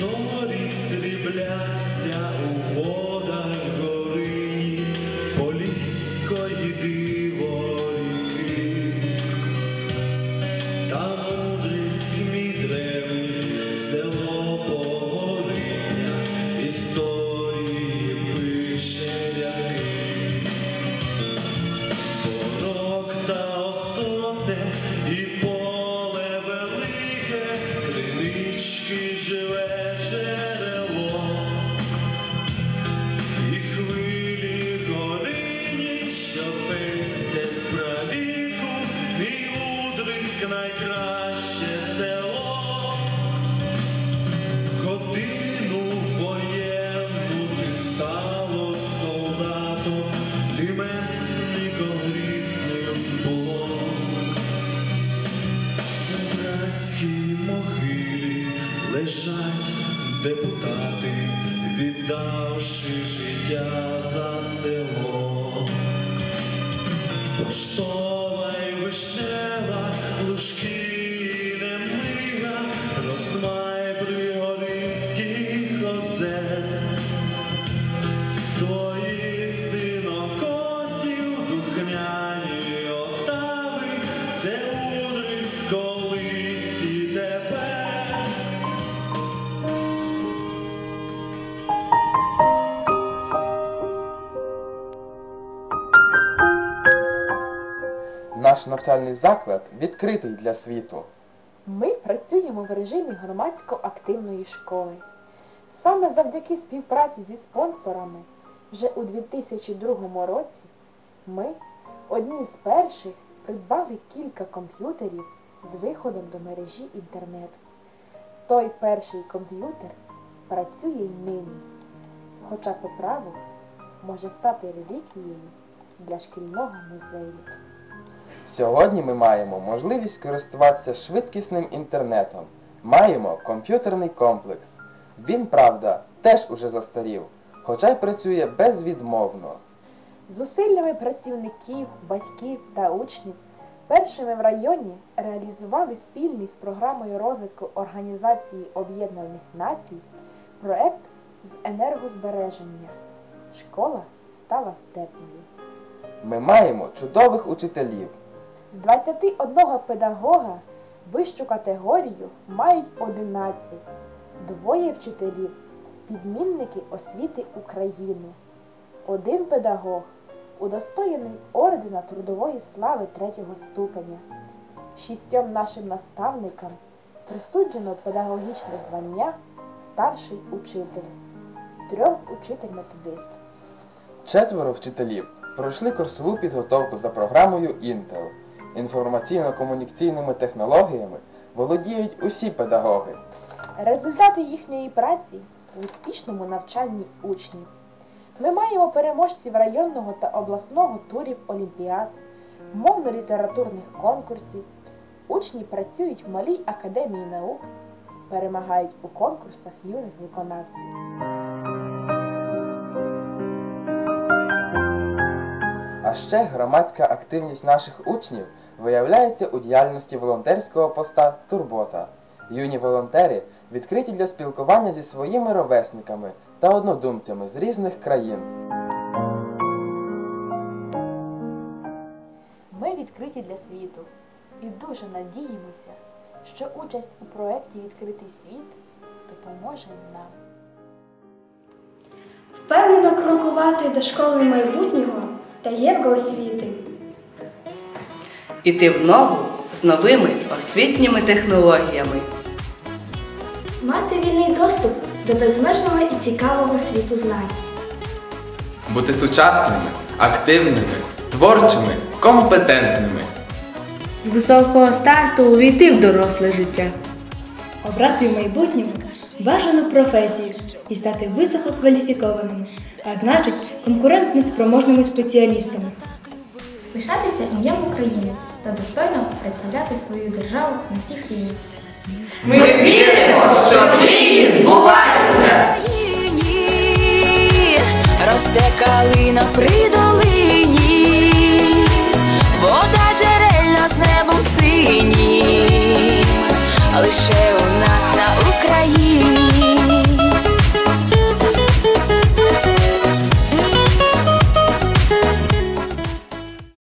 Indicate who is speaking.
Speaker 1: зорі срібляться у водах горині Поліської лежать депутати, віддавши життя за село. Поштова
Speaker 2: Наш навчальний заклад відкритий для світу.
Speaker 3: Ми працюємо в режимі громадсько-активної школи. Саме завдяки співпраці зі спонсорами вже у 2002 році ми одні з перших придбали кілька комп'ютерів з виходом до мережі інтернет. Той перший комп'ютер працює й нині, хоча по праву може стати реліквією для шкільного музею.
Speaker 2: Сьогодні ми маємо можливість користуватися швидкісним інтернетом. Маємо комп'ютерний комплекс. Він, правда, теж уже застарів, хоча й працює безвідмовно.
Speaker 3: Зусиллями працівників, батьків та учнів першими в районі реалізували спільний з програмою розвитку Організації Об'єднаних Націй проект з енергозбереження. Школа стала теплою.
Speaker 2: Ми маємо чудових учителів.
Speaker 3: З 21 педагога вищу категорію мають 11, двоє вчителів, підмінники освіти України, один педагог, удостоєний ордена Трудової слави третього ступеня. Шістьом нашим наставникам присуджено педагогічне звання старший учитель, трьом учитель-методист.
Speaker 2: Четверо вчителів пройшли курсову підготовку за програмою Intel. Інформаційно-комунікаційними технологіями володіють усі педагоги.
Speaker 3: Результати їхньої праці в успішному навчанні учнів. Ми маємо переможців районного та обласного турів олімпіад, мовно-літературних конкурсів. Учні працюють в малій академії наук, перемагають у конкурсах юних виконавців.
Speaker 2: А ще громадська активність наших учнів виявляється у діяльності волонтерського поста Турбота. Юні волонтери відкриті для спілкування зі своїми ровесниками та однодумцями з різних країн.
Speaker 3: Ми відкриті для світу і дуже надіємося, що участь у проєкті Відкритий світ допоможе нам.
Speaker 4: Впевнено крокувати до школи майбутнього та євроосвіти.
Speaker 5: Іти в ногу з новими освітніми технологіями.
Speaker 4: Мати вільний доступ до безмежного і цікавого світу знань.
Speaker 2: Бути сучасними, активними, творчими, компетентними.
Speaker 6: З високого старту увійти в доросле життя.
Speaker 7: Обрати в майбутньому бажану професію і стати висококваліфікованими, а значить конкурентно спроможними спеціалістами.
Speaker 4: Пишатися ім'ям українець та достойно представляти свою державу на всіх рівнях.
Speaker 5: Ми віримо, що мрії збуваються!
Speaker 8: Україні росте калина при долині, вода джерельна з небом синім, лише